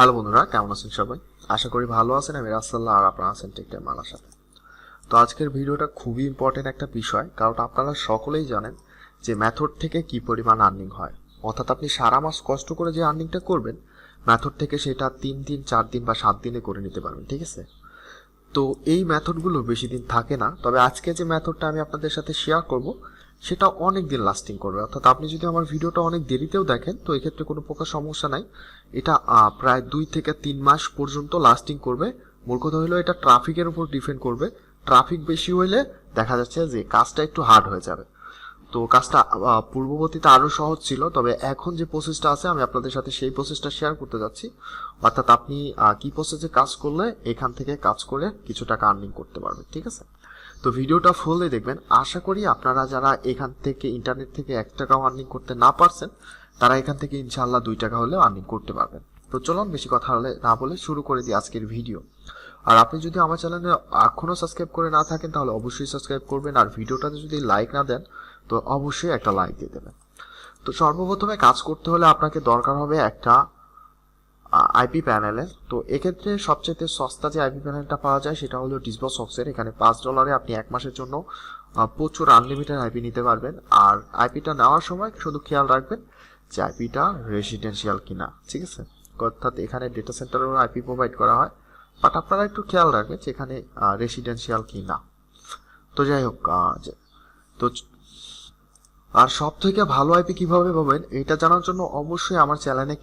Hello বন্ধুরা, কেমন আছেন সবাই? আশা করি ভালো আছেন। আমি রাসাল্লাহ আর আপনারা আছেন টেকটাইম মালার সাথে। তো আজকের ভিডিওটা খুবই ইম্পর্টেন্ট একটা বিষয়, কারণ আপনারা সকলেই জানেন যে ম্যাথড থেকে কি পরিমাণ আর্নিং হয়। অর্থাৎ আপনি সারা মাস কষ্ট করে যে আর্নিংটা করবেন ম্যাথড থেকে সেটা তিন দিন, চার দিন বা সাত দিনে করে নিতে পারবেন, ঠিক আছে? তো এই ম্যাথডগুলো বেশি দিন থাকে না, তবে আজকে যে ম্যাথডটা আমি আপনাদের সাথে শেয়ার করব সেটা অনেক দিন লাস্টিং করবে। অর্থাৎ আপনি যদি আমার ভিডিওটা অনেক দেরিতেও দেখেন, তো এক্ষেত্রে কোনো প্রকার সমস্যা নাই। এটা প্রায় দুই থেকে তিন মাস পর্যন্ত লাস্টিং করবে। মূল কথা হলো এটা ট্রাফিকের উপর ডিপেন্ড করবে। ট্রাফিক বেশি হইলে দেখা যাচ্ছে যে কাজটা একটু হার্ড হয়ে যাবে। তো কাজটা পূর্ববর্তীতে আরও সহজ ছিল, তবে এখন যে প্রসেসটা আছে, আমি আপনাদের সাথে সেই প্রসেসটা শেয়ার করতে যাচ্ছি। অর্থাৎ আপনি কি প্রসেসে কাজ করলে, এখান থেকে কাজ করে কিছু টাকা আর্নিং করতে পারবেন, ঠিক আছে? তো ভিডিওটা ফুললে দেখবেন। আশা করি আপনারা যারা এখান থেকে ইন্টারনেট থেকে এক টাকাও আর্নিং করতে না পারছেন, তারা এখান থেকে ইনশাল্লাহ দুই টাকা হলেও আর্নিং করতে পারবেন। তো চলুন, বেশি কথা হলে না বলে শুরু করে দিই আজকের ভিডিও আর আপনি যদি আমার চ্যানেলে এখনও সাবস্ক্রাইব করে না থাকেন, তাহলে অবশ্যই সাবস্ক্রাইব করবেন। আর ভিডিওটাতে যদি লাইক না দেন, তো অবশ্যই একটা লাইক দিয়ে দেবেন। তো সর্বপ্রথমে কাজ করতে হলে আপনাকে দরকার হবে একটা আইপি প্যানেলে। তো এক্ষেত্রে সবচেয়ে সস্তা যে আইপি প্যানেলটা পাওয়া যায়, সেটা হলো ডিসবক্স অক্সের। এখানে পাঁচ ডলারে আপনি এক মাসের জন্য প্রচুর আনলিমিটেড আইপি নিতে পারবেন। আর আইপিটা নেওয়ার সময় শুধু খেয়াল রাখবেন যে আইপিটা রেসিডেন্সিয়াল কিনা, ঠিক আছে? অর্থাৎ এখানে ডেটা সেন্টারের আইপি প্রোভাইড করা হয়। বাট আপনারা একটু খেয়াল রাখবেন যে এখানে রেসিডেন্সিয়াল কিনা। তো যাই হোক তো আর সব থেকে ভালো আইপি কীভাবে পাবেন, এটা জানার জন্য অবশ্যই আমার চ্যানেলে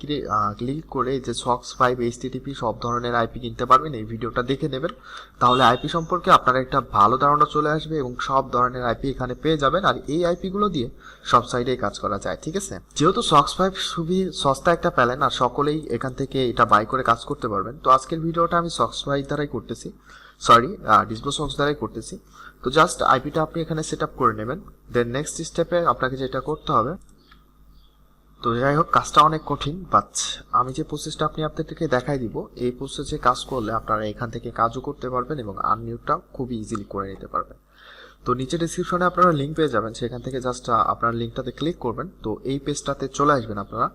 ক্লিক করে যে সক্স ফাইভ এইচটিটিপি সব ধরনের আইপি কিনতে পারবেন, এই ভিডিওটা দেখে নেবেন। তাহলে আইপি সম্পর্কে আপনার একটা ভালো ধারণা চলে আসবে এবং সব ধরনের আইপি এখানে পেয়ে যাবেন, আর এই আইপি গুলো দিয়ে সব সাইডেই কাজ করা যায়, ঠিক আছে? যেহেতু সক্স ফাইভ খুবই সস্তা একটা প্যালেন আর সকলেই এখান থেকে এটা বাই করে কাজ করতে পারবেন, তো আজকের ভিডিওটা আমি সক্স ফাইভ দ্বারাই করতেছি সরি ডিসবো সক্স দ্বারাই করতেছি। তো জাস্ট আইপিটা আপনি এখানে সেট আপ করে নেবেন। দেন নেক্সট স্টেপে আপনাকে যেটা করতে হবে, তো যাই হোক, কাজটা অনেক কঠিন বাট আমি যে প্রসেসটা আপনি আপনাদেরকে দেখাই দিব, এই প্রসেসে কাজ করলে আপনারা এখান থেকে কাজও করতে পারবেন এবং আর্নিংটা খুবই ইজিলি করে নিতে পারবেন। তো নিচে ডিসক্রিপশনে আপনারা লিঙ্ক পেয়ে যাবেন, সেখান থেকে জাস্ট আপনার লিঙ্কটাতে ক্লিক করবেন। তো এই পেজটাতে চলে আসবেন আপনারা।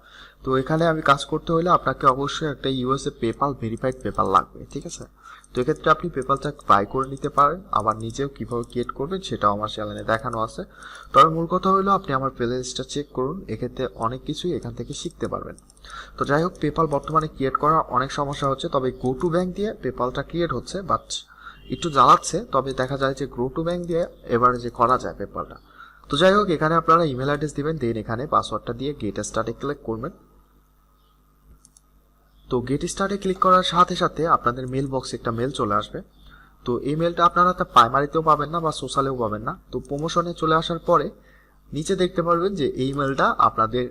তো এখানে আমি কাজ করতে হলে আপনাকে অবশ্যই একটা ইউএসএ পেপাল ভেরিফাইড পেপাল লাগবে, ঠিক আছে? তো এক্ষেত্রে আপনি পেপালটা বাই করে নিতে পারেন। আবার নিজেও কীভাবে ক্রিয়েট করবেন সেটাও আমার চ্যানেলে দেখানো আছে। তবে মূল কথা হলো আপনি আমার প্লে লিস্টটা চেক করুন, এক্ষেত্রে অনেক কিছুই এখান থেকে শিখতে পারবেন। তো যাই হোক পেপাল বর্তমানে ক্রিয়েট করা অনেক সমস্যা হচ্ছে, তবে গো টু ব্যাংক দিয়ে পেপালটা ক্রিয়েট হচ্ছে বাট একটু জ্বালাচ্ছে, তবে দেখা যায় যে গ্রো টু ব্যাংক দিয়ে এবারে যে করা যায় পেপালটা তো যাই হোক, এখানে আপনারা ইমেল অ্যাড্রেস দিবেন দেন এখানে পাসওয়ার্ডটা দিয়ে গেট স্টার্টে ক্লিক করবেন। তো গেট স্টার্টে ক্লিক করার সাথে সাথে আপনাদের মেল বক্সে একটা মেল চলে আসবে। তো এই মেলটা আপনারা তা প্রাইমারিতেও পাবেন না বা সোশ্যালেও পাবেন না। তো প্রমোশনে চলে আসার পরে নিচে দেখতে পারবেন যে এই মেলটা আপনাদের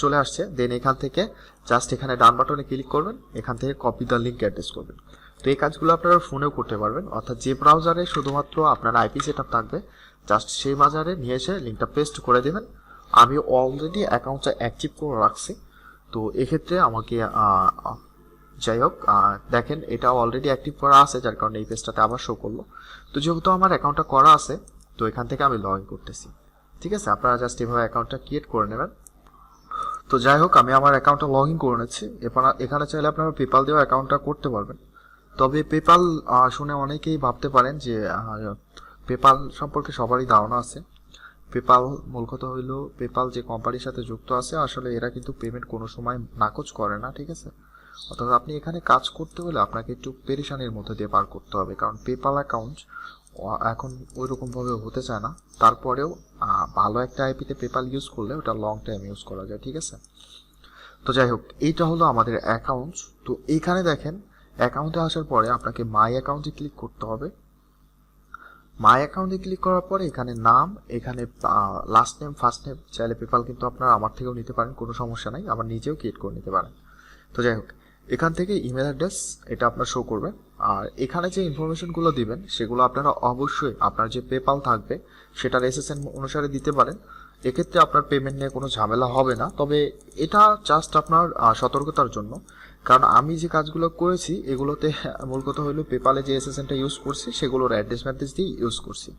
চলে আসছে। দেন এখান থেকে জাস্ট এখানে ডান বাটনে ক্লিক করবেন। এখান থেকে কপি দ্য লিঙ্ক অ্যাড্রেস করবেন। তো এই কাজগুলো আপনারা ফোনেও করতে পারবেন। অর্থাৎ যে ব্রাউজারে শুধুমাত্র আপনার আইপি সেট থাকবে জাস্ট সেই বাজারে নিয়ে এসে লিঙ্কটা পেস্ট করে দেবেন। আমি অলরেডি অ্যাকাউন্টটা অ্যাক্টিভ করে রাখছি। তো এক্ষেত্রে আমাকে যাই হোক দেখেন, এটা অলরেডি অ্যাক্টিভ করা আছে, যার কারণে এই পেজটাতে আবার শো করল। তো যেহেতু আমার অ্যাকাউন্টটা করা আছে, তো এখান থেকে আমি লগ ইন করতেছি। ঠিক আছে? আপনারা জাস্ট এভাবে অ্যাকাউন্টটা ক্রিয়েট করে নেবেন। তো যাই হোক আমি আমার অ্যাকাউন্টটা লগ ইন করে নিচ্ছি। এখানে চাইলে আপনারা পেপাল দিয়েও অ্যাকাউন্টটা করতে পারবেন। তবে পেপাল শুনে অনেকেই ভাবতে পারেন যে পেপাল সম্পর্কে সবারই ধারণা আছে। পেপাল মূল কথা হইল পেপাল যে কোম্পানির সাথে যুক্ত আছে, আসলে এরা কিন্তু পেমেন্ট কোনো সময় নাকচ করে না, ঠিক আছে? অর্থাৎ আপনি এখানে কাজ করতে হলে আপনাকে একটু পেরেশানির মধ্যে দিয়ে পার করতে হবে, কারণ পেপাল অ্যাকাউন্ট এখন ওই রকমভাবে হতে চায় না। তারপরেও ভালো একটা আইপিতে পেপাল ইউজ করলে ওটা লং টাইম ইউজ করা যায়, ঠিক আছে? তো যাই হোক, এইটা হলো আমাদের অ্যাকাউন্ট তো এইখানে দেখেন অ্যাকাউন্টে আসার পরে আপনাকে মাই অ্যাকাউন্টে ক্লিক করতে হবে। মাই অ্যাকাউন্টে ক্লিক করার পরে এখানে নাম, এখানে লাস্ট নেম ফার্স্ট নেম চাইলে পেপাল কিন্তু আপনারা আমার থেকেও নিতে পারেন, কোনো সমস্যা নাই আমার নিজেও ক্রিয়েট করে নিতে পারেন। তো যাই হোক, এখান থেকে ইমেল অ্যাড্রেস এটা আপনার শো করবে আর এখানে যে ইনফরমেশনগুলো দিবেন, সেগুলো আপনারা অবশ্যই আপনার যে পেপাল থাকবে সেটার এসএসএন অনুসারে দিতে পারেন। এক্ষেত্রে আপনার পেমেন্ট নিয়ে কোনো ঝামেলা হবে না। তবে এটা জাস্ট আপনার সতর্কতার জন্য। কারণ আমি যে কাজগুলো করেছি, এগুলোতে মূল কথা হলো পেপালে যে এসএসএনটা ইউজ করছি, সেগুলোর অ্যাড্রেস ম্যাড্রেস দিয়ে ইউজ করছি।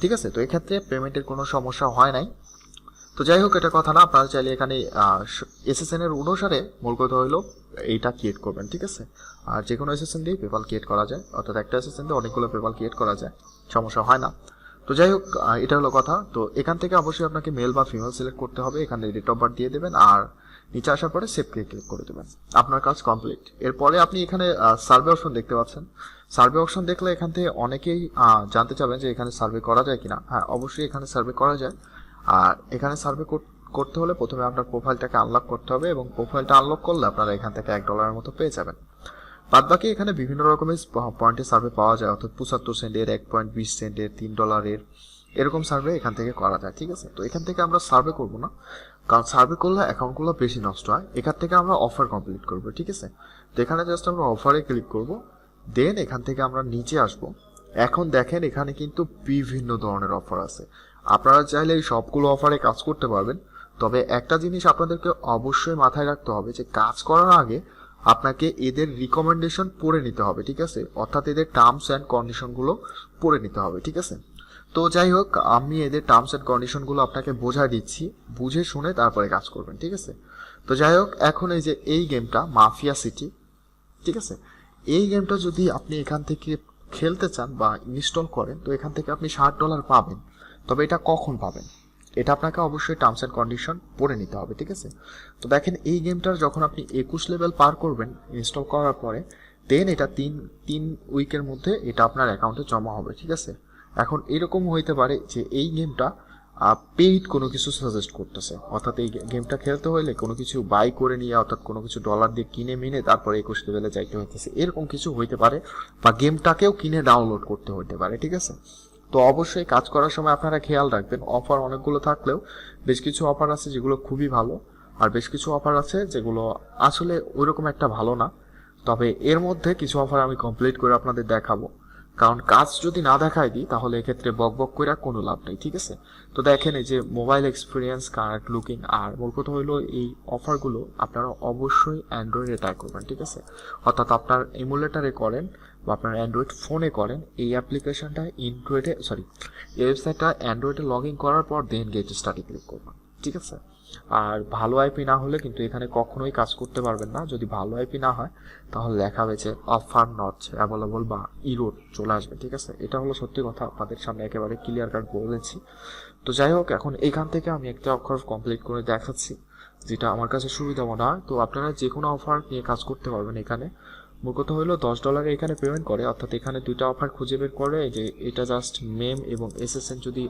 ঠিক আছে? তো এক্ষেত্রে পেমেন্টের কোনো সমস্যা হয় নাই। তো যাই হোক, এটা কথা না, আপনারা চাইলে এখানে এসএসএন এর অনুসারে মূল কথা হলো এইটা ক্রিয়েট করবেন, ঠিক আছে? আর যে কোনো এসএসএন দিয়ে পেপাল ক্রিয়েট করা যায়, অর্থাৎ একটা এসএসএন দিয়ে অনেকগুলো পেপাল ক্রিয়েট করা যায়, সমস্যা হয় না। তো যাই হোক এটা হলো কথা। তো এখান থেকে অবশ্যই আপনাকে মেল বা ফিমেল সিলেক্ট করতে হবে, এখানে ডেট অফ বার্থ দিয়ে দেবেন, আর নিচে আসার পরে সেভ ক্লিক করে দেবেন। আপনার কাজ কমপ্লিট এরপরে আপনি এখানে সার্ভে অপশন দেখতে পাচ্ছেন। সার্ভে অপশন দেখলে এখান থেকে অনেকেই জানতে চাবেন যে এখানে সার্ভে করা যায় কিনা। হ্যাঁ অবশ্যই এখানে সার্ভে করা যায়। আর এখানে সার্ভে করতে হলে প্রথমে আপনার প্রোফাইলটাকে আনলক করতে হবে এবং প্রোফাইলটা আনলক করলে আপনারা এখান থেকে এক ডলারের মতো পেয়ে যাবেন। বাদ বাকি এখানে বিভিন্ন রকমের পয়েন্টের সার্ভে পাওয়া যায়। অর্থাৎ পঁচাত্তর সেন্টের এক পয়েন্ট বিশ সেন্টের তিন ডলারের এরকম সার্ভে এখান থেকে করা যায়, ঠিক আছে? তো এখান থেকে আমরা সার্ভে করব না, কারণ সার্ভে করলে অ্যাকাউন্টগুলো বেশি নষ্ট হয়। এখান থেকে আমরা অফার কমপ্লিট করব, ঠিক আছে? তো এখানে জাস্ট আমরা অফারে ক্লিক করব দেন এখান থেকে আমরা নিচে আসব। এখন দেখেন এখানে কিন্তু বিভিন্ন ধরনের অফার আছে। আপনারা চাইলে এই সবগুলো অফারে কাজ করতে পারবেন, তবে একটা জিনিস আপনাদেরকে অবশ্যই মাথায় রাখতে হবে যে কাজ করার আগে আপনাকে এদের রিকমেন্ডেশন পড়ে নিতে হবে, ঠিক আছে? অর্থাৎ এদের টার্মস অ্যান্ড কন্ডিশনগুলো পড়ে নিতে হবে, ঠিক আছে? তো যাই হোক, আমি এদের টার্মস অ্যান্ড কন্ডিশনগুলো আপনাকে বোঝাই দিচ্ছি, বুঝে শুনে তারপরে কাজ করবেন, ঠিক আছে? তো যাই হোক, এখন এই যে এই গেমটা মাফিয়া সিটি ঠিক আছে? এই গেমটা যদি আপনি এখান থেকে খেলতে চান বা ইনস্টল করেন, তো এখান থেকে আপনি ষাট ডলার পাবেন। তবে এটা কখন পাবেন? এটা আপনাকে অবশ্যই টার্মস অ্যান্ড কন্ডিশন পড়ে নিতে হবে, ঠিক আছে? তো দেখেন, এই গেমটার যখন আপনি একুশ লেভেল পার করবেন ইনস্টল করার পরে দেন এটা তিন তিন উইকের মধ্যে এটা আপনার অ্যাকাউন্টে জমা হবে, ঠিক আছে? এখন এরকম হইতে পারে যে এই গেমটা পেইড কোনো কিছু সাজেস্ট করতেছে। অর্থাৎ এই গেমটা খেলতে হলে কোনো কিছু বাই করে নিয়ে, অর্থাৎ কোনো কিছু ডলার দিয়ে কিনে মিনে তারপরে একুশ লেভেলে যাইতে হইতেছে। এরকম কিছু হইতে পারে বা গেমটাকেও কিনে ডাউনলোড করতে হইতে পারে, ঠিক আছে? তো অবশ্যই কাজ করার সময় আপনারা খেয়াল রাখবেন অফার অনেকগুলো থাকলেও বেশ কিছু অফার আছে যেগুলো খুবই ভালো, আর বেশ কিছু অফার আছে যেগুলো আসলে ওইরকম একটা ভালো না। তবে এর মধ্যে কিছু অফার আমি কমপ্লিট করে আপনাদের দেখাবো। কারণ কাজ যদি না দেখায় দিই, তাহলে এক্ষেত্রে বক বক করে কোনো লাভ নেই, ঠিক আছে? তো দেখেন এই যে মোবাইল এক্সপিরিয়েন্স কারেক্ট লুকিং আর মূল কথা হলো এই অফারগুলো আপনারা অবশ্যই অ্যান্ড্রয়েডে ট্রাই করবেন, ঠিক আছে? অর্থাৎ আপনার এমুলেটারে করেন বা আপনার অ্যান্ড্রয়েড ফোনে করেন, এই অ্যাপ্লিকেশনটা ইনড্রয়েডে সরি এই ওয়েবসাইটটা অ্যান্ড্রয়েডে লগ ইন করার পর দেন গেট স্টার্টে ক্লিক করবেন। ঠিক আছে? আর ভালো আইপি না হলে কিন্তু এখানে কখনোই কাজ করতে পারবেন না। যদি ভালো আইপি না হয়, তাহলে লেখা হয়েছে অফার নট অ্যাভেলেবল বা ইরোড চলে আসবে, ঠিক আছে? এটা হলো সত্যি কথা, আপনাদের সামনে একেবারে ক্লিয়ার কাট বলেছি। তো যাই হোক, এখন এখান থেকে আমি একটা অক্ষর কমপ্লিট করে দেখাচ্ছি, যেটা আমার কাছে সুবিধা মনে হয় তো আপনারা যে কোনো অফার নিয়ে কাজ করতে পারবেন এখানে। মূল কথা হলো দশ ডলারে এখানে পেমেন্ট করে, অর্থাৎ এখানে দুইটা অফার খুঁজে বের করে যে এটা জাস্ট মেম এবং এসএসএন যদি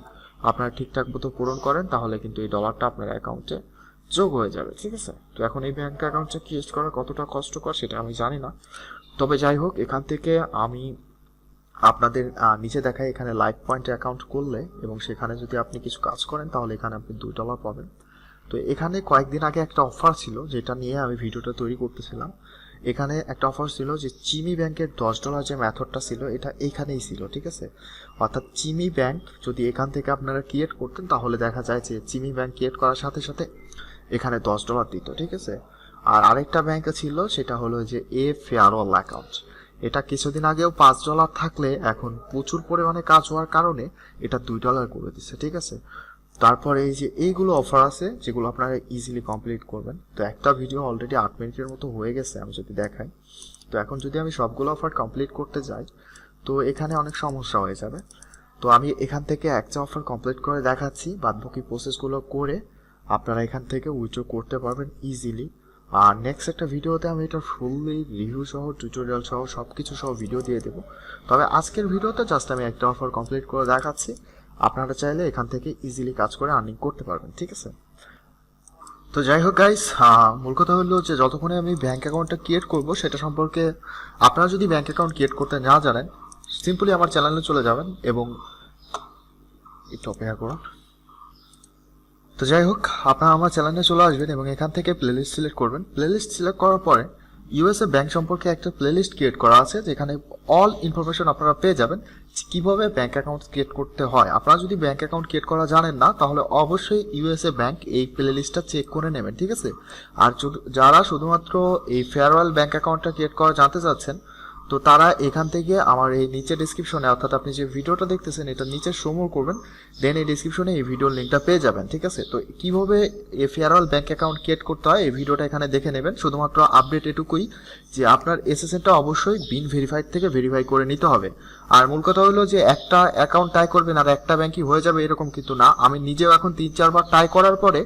আপনারা ঠিকঠাক মতো পূরণ করেন, তাহলে কিন্তু এই ডলারটা আপনার অ্যাকাউন্টে যোগ হয়ে যাবে, ঠিক আছে? তো এখন এই ব্যাংক অ্যাকাউন্টটা ক্রিয়েট করা, কতটা কষ্টকর সেটা আমি জানি না। তবে যাই হোক, এখান থেকে আমি আপনাদের নিচে দেখায় এখানে লাইফ পয়েন্ট অ্যাকাউন্ট করলে, এবং সেখানে যদি আপনি কিছু কাজ করেন, তাহলে এখানে আপনি দুই ডলার পাবেন। তো এখানে কয়েকদিন আগে একটা অফার ছিল, যেটা নিয়ে আমি ভিডিওটা তৈরি করতেছিলাম। এখানে একটা অফার ছিল যে চিমি ব্যাংকের দশ ডলার যে মেথডটা ছিল, এটা এইখানেই ছিল, ঠিক আছে? অর্থাৎ চিমি ব্যাংক যদি এখান থেকে আপনারা ক্রিয়েট করতেন, তাহলে দেখা যায় যে চিমি ব্যাংক ক্রিয়েট করার সাথে সাথে এখানে দশ ডলার দিত, ঠিক আছে? আর আরেকটা ব্যাংক ছিল, সেটা হলো যে এ ফেয়ারওয়াল অ্যাকাউন্ট এটা কিছুদিন আগেও পাঁচ ডলার থাকলে এখন প্রচুর পরিমাণে কাজ হওয়ার কারণে এটা দুই ডলার করে দিচ্ছে ঠিক আছে? তারপর এই যে এইগুলো অফার আছে, যেগুলো আপনারা ইজিলি কমপ্লিট করবেন। তো একটা ভিডিও অলরেডি আট মিনিটের মতো হয়ে গেছে আমি যদি দেখাই। তো এখন যদি আমি সবগুলো অফার কমপ্লিট করতে যাই, তো এখানে অনেক সমস্যা হয়ে যাবে। তো আমি এখান থেকে একটা অফার কমপ্লিট করে দেখাচ্ছি, বাদবাকি প্রসেসগুলো করে আপনারা এখান থেকে উইথড্র করতে পারবেন ইজিলি আর নেক্সট একটা ভিডিওতে আমি এটা ফুললি রিভিউ সহ টিউটোরিয়াল সহ সব কিছু সহ ভিডিও দিয়ে দেবো। তবে আজকের ভিডিওতে জাস্ট আমি একটা অফার কমপ্লিট করে দেখাচ্ছি। আপনারা চাইলে এখান থেকে ইজিলি কাজ করে আর্নিং করতে পারবেন, ঠিক আছে? তো যাই হোক গাইস মূল কথা হলো যে যতক্ষণে আমি ব্যাঙ্ক অ্যাকাউন্টটা ক্রিয়েট করব, সেটা সম্পর্কে আপনারা যদি ব্যাঙ্ক অ্যাকাউন্ট ক্রিয়েট করতে না জানেন সিম্পলি আমার চ্যানেলে চলে যাবেন এবং একটু অপেক্ষা করুন। তো যাই হোক, আপনারা আমার চ্যানেলে চলে আসবেন এবং এখান থেকে প্লেলিস্ট সিলেক্ট করবেন। প্লেলিস্ট সিলেক্ট করার পরে ইউএসএ ব্যাংক সম্পর্কে একটা প্লেলিস্ট ক্রিয়েট করা আছে, যেখানে অল ইনফরমেশন আপনারা পেয়ে যাবেন। কীভাবে ব্যাংক অ্যাকাউন্ট ক্রিয়েট করতে হয়? আপনারা যদি ব্যাংক অ্যাকাউন্ট ক্রিয়েট করা জানেন না, তাহলে অবশ্যই ইউএসএ ব্যাংক এই প্লে লিস্টটা চেক করে নেবেন, ঠিক আছে? আর যারা শুধুমাত্র এই ফেয়ারওয়েল ব্যাংক অ্যাকাউন্টটা ক্রিয়েট করা জানতে চাচ্ছেন তো তারা এখান থেকে আমার এই নিচে ডিসক্রিপশনে অর্থাৎ আপনি যে ভিডিওটা দেখতেছেন, এটা নিচে সমর করবেন দেন এই ডিসক্রিপশনে এই ভিডিওর লিঙ্কটা পেয়ে যাবেন, ঠিক আছে? তো কীভাবে এ ফেয়ারওয়েল ব্যাঙ্ক অ্যাকাউন্ট ক্রিয়েট করতে হয়, এই ভিডিওটা এখানে দেখে নেবেন। শুধুমাত্র আপডেট এটুকুই, যে আপনার এসএসএনটা অবশ্যই বিন ভেরিফাইড থেকে ভেরিফাই করে নিতে হবে। আর মূল কথা হলো যে একটা অ্যাকাউন্ট টাই করবেন আর একটা ব্যাঙ্কই হয়ে যাবে, এরকম কিন্তু না। আমি নিজেও এখন তিন, চারবার টাই করার পরে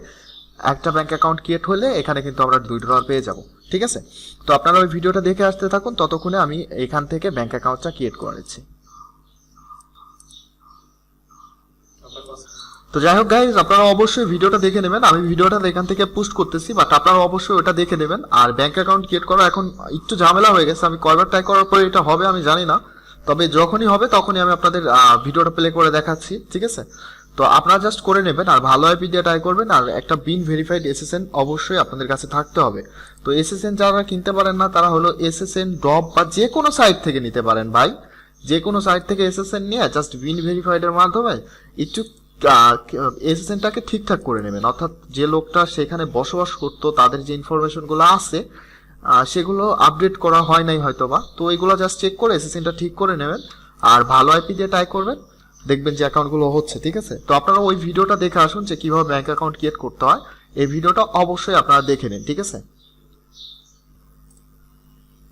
একটা ব্যাঙ্ক অ্যাকাউন্ট ক্রিয়েট হলে এখানে কিন্তু আমরা দুই ডলার পেয়ে যাব। ঠিক আছে? তো আপনারা ওই ভিডিওটা দেখে আসতে থাকুন, ততক্ষণে আমি এখান থেকে ব্যাংক অ্যাকাউন্টটা ক্রিয়েট করে তো যাই হোক গাইজ আপনারা অবশ্যই ভিডিওটা দেখে নেবেন। আমি ভিডিওটা এখান থেকে পোস্ট করতেছি বাট আপনারা অবশ্যই ওটা দেখে নেবেন। আর ব্যাংক অ্যাকাউন্ট ক্রিয়েট করা এখন একটু ঝামেলা হয়ে গেছে। আমি কয়বার ট্রাই করার পরে এটা হবে আমি জানি না। তবে যখনই হবে তখনই আমি আপনাদের ভিডিওটা প্লে করে দেখাচ্ছি, ঠিক আছে? তো আপনারা জাস্ট করে নেবেন, আর ভালো আইপি দিয়ে ট্রাই করবেন। আর একটা বিন ভেরিফাইড এসএসএন অবশ্যই আপনাদের কাছে থাকতে হবে। তো এসএসএন যারা কিনতে পারেন না, তারা হলো এসএসএন ড্রপ বা যে কোনো সাইট থেকে নিতে পারেন ভাই। যে কোনো সাইট থেকে এসএসএন নিয়ে জাস্ট বিন ভেরিফাইডের মাধ্যমে একটু এসএসএনটাকে ঠিকঠাক করে নেবেন। অর্থাৎ যে লোকটা সেখানে বসবাস করতো, তাদের যে ইনফরমেশনগুলো আছে সেগুলো আপডেট করা হয় নাই হয়তো বা তো এগুলো জাস্ট চেক করে এসএসএনটা ঠিক করে নেবেন। আর ভালো আইপি দিয়ে ট্রাই করবেন, দেখবেন যে অ্যাকাউন্টগুলো হচ্ছে, ঠিক আছে? তো আপনারা ওই ভিডিওটা দেখে আসুন যে কীভাবে ব্যাঙ্ক অ্যাকাউন্ট ক্রিয়েট করতে হয়। এই ভিডিওটা অবশ্যই আপনারা দেখে নিন, ঠিক আছে?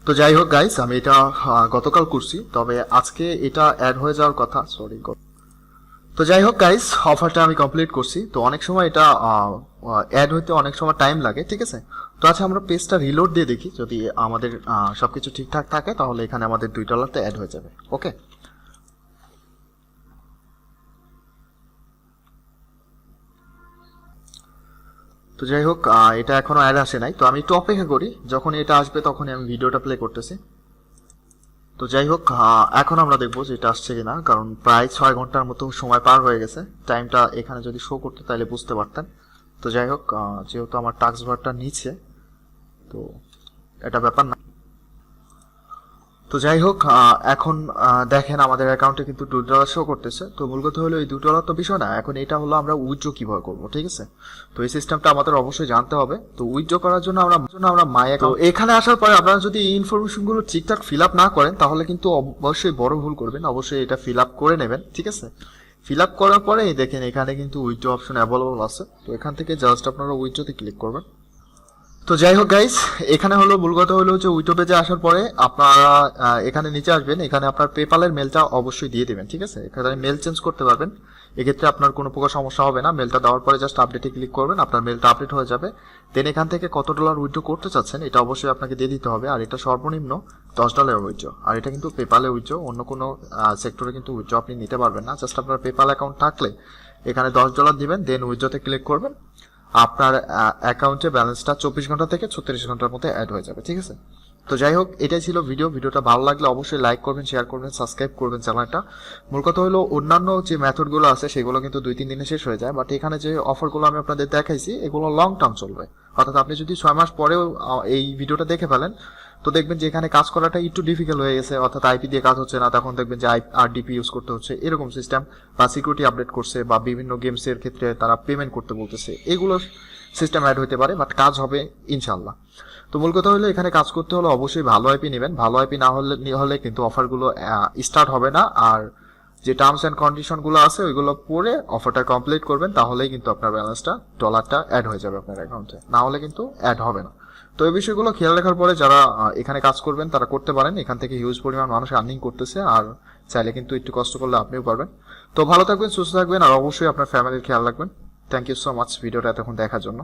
তো যাই হোক গাইস আমি এটা গতকাল করছি, তবে আজকে এটা অ্যাড হয়ে যাওয়ার কথা সরি তো যাই হোক গাইস অফারটা আমি কমপ্লিট করছি। তো অনেক সময় এটা অ্যাড হইতে অনেক সময় টাইম লাগে, ঠিক আছে? তো আচ্ছা আমরা পেজটা রিলোড দিয়ে দেখি। যদি আমাদের সব সবকিছু ঠিকঠাক থাকে, তাহলে এখানে আমাদের দুই ডলারতে অ্যাড হয়ে যাবে ওকে তো যাই হোক এটা এখনও অ্যাড আসে নাই। তো আমি একটু অপেক্ষা করি যখন এটা আসবে তখনই আমি ভিডিওটা প্লে করতেছি। তো যাই হোক এখন আমরা দেখব যে এটা আসছে কিনা, কারণ প্রায় ছয় ঘণ্টার মতো সময় পার হয়ে গেছে। টাইমটা এখানে যদি শো করতে তাহলে বুঝতে পারতেন। তো যাই হোক যেহেতু আমার টাক্স ভারটা নিচে, তো এটা ব্যাপার না। তো যাই হোক এখন দেখেন আমাদের অ্যাকাউন্টে কিন্তু দু ডলার শো করতেছে। তো মূল কথা হলো এই দু ডলার তো বিষয় না, এখন এটা হলো আমরা উইথড্র কীভাবে করব, ঠিক আছে? তো এই সিস্টেমটা আমাদের অবশ্যই জানতে হবে। তো উইথড্র করার জন্য আমরা জন্য আমরা মাই অ্যাকাউন্ট এখানে আসার পরে আপনারা যদি এই ইনফরমেশনগুলো ঠিকঠাক ফিল আপ না করেন, তাহলে কিন্তু অবশ্যই বড় ভুল করবেন। অবশ্যই এটা ফিল আপ করে নেবেন, ঠিক আছে? ফিল আপ করার পরে দেখেন এখানে কিন্তু উইথড্র অপশন অ্যাভেলেবল আছে। তো এখান থেকে জাস্ট আপনারা উইথড্রতে ক্লিক করবেন। তো যাই হোক গাইস এখানে হলো মূল কথা হলো যে উইটো পেজে আসার পরে আপনারা এখানে নিচে আসবেন, এখানে আপনার পেপালের মেলটা অবশ্যই দিয়ে দেবেন, ঠিক আছে? এখানে মেল চেঞ্জ করতে পারবেন। এক্ষেত্রে আপনার কোনো প্রকার সমস্যা হবে না মেলটা দেওয়ার পরে জাস্ট আপডেটে ক্লিক করবেন, আপনার মেলটা আপডেট হয়ে যাবে। দেন এখান থেকে কত ডলার উইথড্র করতে চাচ্ছেন, এটা অবশ্যই আপনাকে দিয়ে দিতে হবে, আর এটা সর্বনিম্ন দশ ডলার উইথড্র আর এটা কিন্তু পেপালে উইথড্র অন্য কোনো সেক্টরে কিন্তু উইথড্র আপনি নিতে পারবেন না জাস্ট আপনার পেপাল অ্যাকাউন্ট থাকলে এখানে দশ ডলার দিবেন দেন উইথড্রতে ক্লিক করবেন। আপনার অ্যাকাউন্টে ব্যালেন্সটা চব্বিশ ঘণ্টা থেকে ছত্রিশ ঘণ্টার মধ্যে অ্যাড হয়ে যাবে, ঠিক আছে? তো যাই হোক, এটাই ছিল ভিডিও ভিডিওটা ভালো লাগলে অবশ্যই লাইক করবেন শেয়ার করবেন সাবস্ক্রাইব করবেন চ্যানেলটা মূল কথা হলো, অন্যান্য যে মেথডগুলো আছে, সেগুলো কিন্তু দুই, তিন দিনে শেষ হয়ে যায়। বাট এখানে যে অফারগুলো আমি আপনাদের দেখাইছি, এগুলো লং টার্ম চলবে। অর্থাৎ আপনি যদি ছয় মাস পরেও এই ভিডিওটা দেখে ফেলেন তো দেখবেন যে এখানে কাজ করাটা একটু ডিফিকাল্ট হয়ে গেছে, অর্থাৎ আইপি দিয়ে কাজ হচ্ছে না, তখন দেখবেন যে আর ডিপি ইউজ করতে হচ্ছে, এরকম সিস্টেম বা সিকিউরিটি আপডেট করছে বা বিভিন্ন গেমসের ক্ষেত্রে তারা পেমেন্ট করতে বলতেছে, এগুলো সিস্টেম অ্যাড হতে পারে বাট কাজ হবে ইনশাল্লাহ তো মূল কথা হলো এখানে কাজ করতে হলে অবশ্যই ভালো আইপি নেবেন, ভালো আইপি না হলে হলে কিন্তু অফারগুলো স্টার্ট হবে না, আর যে টার্মস অ্যান্ড কন্ডিশনগুলো আছে ওইগুলো পড়ে অফারটা কমপ্লিট করবেন, তাহলেই কিন্তু আপনার ব্যালেন্সটা ডলারটা অ্যাড হয়ে যাবে আপনার অ্যাকাউন্টে না হলে কিন্তু অ্যাড হবে না। তো এই বিষয়গুলো খেয়াল রাখার পরে যারা এখানে কাজ করবেন, তারা করতে পারেন। এখান থেকে হিউজ পরিমাণ মানুষ আর্নিং করতেছে, আর চাইলে কিন্তু একটু কষ্ট করলে আপনিও পারবেন। তো ভালো থাকবেন, সুস্থ থাকবেন, আর অবশ্যই আপনার ফ্যামিলির খেয়াল রাখবেন। থ্যাংক ইউ সো মাচ ভিডিওটা এতক্ষণ দেখার জন্য।